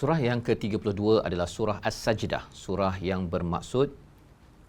Surah yang ke-32 adalah surah As-Sajdah, surah yang bermaksud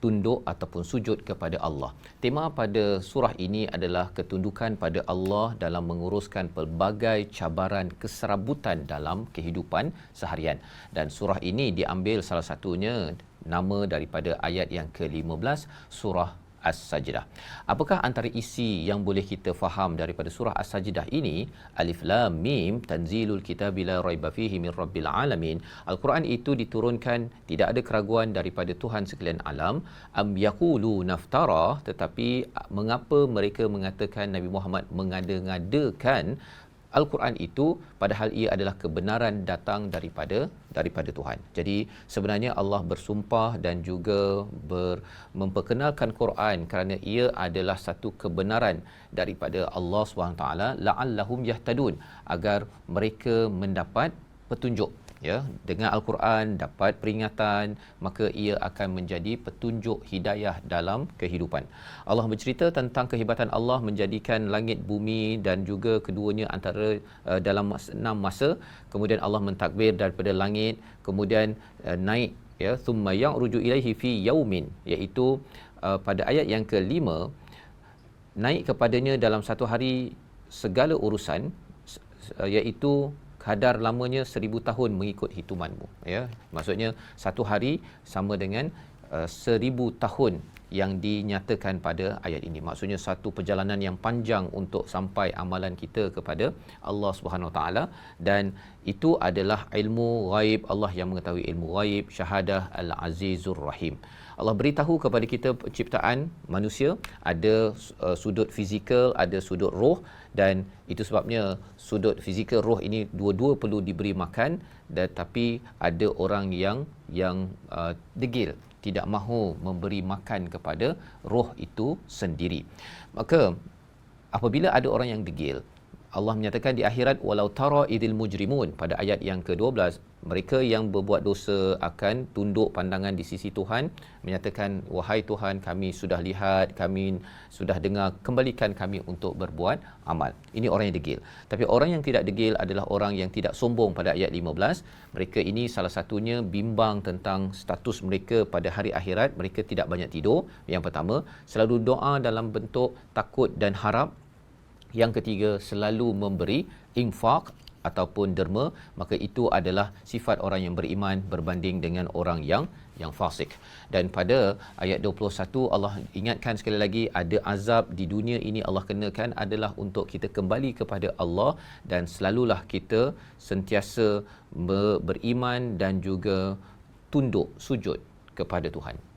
tunduk ataupun sujud kepada Allah. Tema pada surah ini adalah ketundukan pada Allah dalam menguruskan pelbagai cabaran keserabutan dalam kehidupan seharian. Dan surah ini diambil salah satunya nama daripada ayat yang ke-15 surah As-Sajdah. Apakah antara isi yang boleh kita faham daripada surah As-Sajdah ini? Alif Lam Mim tanzilul kitabi la raiba fihi min rabbil alamin. Al-Quran itu diturunkan tidak ada keraguan daripada Tuhan sekalian alam. Am yaqulu naftara tetapi mengapa mereka mengatakan Nabi Muhammad mengada-ngadakan Al-Quran itu padahal ia adalah kebenaran datang daripada daripada Tuhan. Jadi sebenarnya Allah bersumpah dan juga ber, memperkenalkan Quran kerana ia adalah satu kebenaran daripada Allah SWT la'allahum yahtadun agar mereka mendapat petunjuk ya dengan al-Quran dapat peringatan maka ia akan menjadi petunjuk hidayah dalam kehidupan. Allah bercerita tentang kehebatan Allah menjadikan langit bumi dan juga keduanya antara uh, dalam enam masa kemudian Allah mentakbir daripada langit kemudian uh, naik ya thumma ya'ruju ilaihi fi yaumin iaitu uh, pada ayat yang kelima naik kepadanya dalam satu hari segala urusan uh, iaitu kadar lamanya seribu tahun mengikut hitunganmu ya. Maksudnya satu hari sama dengan uh, seribu tahun yang dinyatakan pada ayat ini. Maksudnya satu perjalanan yang panjang untuk sampai amalan kita kepada Allah Subhanahu Wa Taala. Dan itu adalah ilmu ghaib. Allah yang mengetahui ilmu ghaib. Syahadah al-azizur rahim. Allah beritahu kepada kita ciptaan manusia ada uh, sudut fizikal ada sudut roh. Dan itu sebabnya sudut fizikal roh ini dua-dua perlu diberi makan. Tetapi ada orang yang yang uh, degil tidak mahu memberi makan kepada roh itu sendiri. Maka apabila ada orang yang degil Allah menyatakan di akhirat walau tara idil mujrimun pada ayat yang ke-12 mereka yang berbuat dosa akan tunduk pandangan di sisi Tuhan menyatakan wahai Tuhan kami sudah lihat kami sudah dengar kembalikan kami untuk berbuat amal. Ini orang yang degil. Tapi orang yang tidak degil adalah orang yang tidak sombong pada ayat 15 mereka ini salah satunya bimbang tentang status mereka pada hari akhirat. Mereka tidak banyak tidur. Yang pertama selalu doa dalam bentuk takut dan harap. Yang ketiga selalu memberi infak ataupun derma maka itu adalah sifat orang yang beriman berbanding dengan orang yang yang fasik. Dan pada ayat 21 Allah ingatkan sekali lagi ada azab di dunia ini Allah kenakan adalah untuk kita kembali kepada Allah dan selalulah kita sentiasa beriman dan juga tunduk sujud kepada Tuhan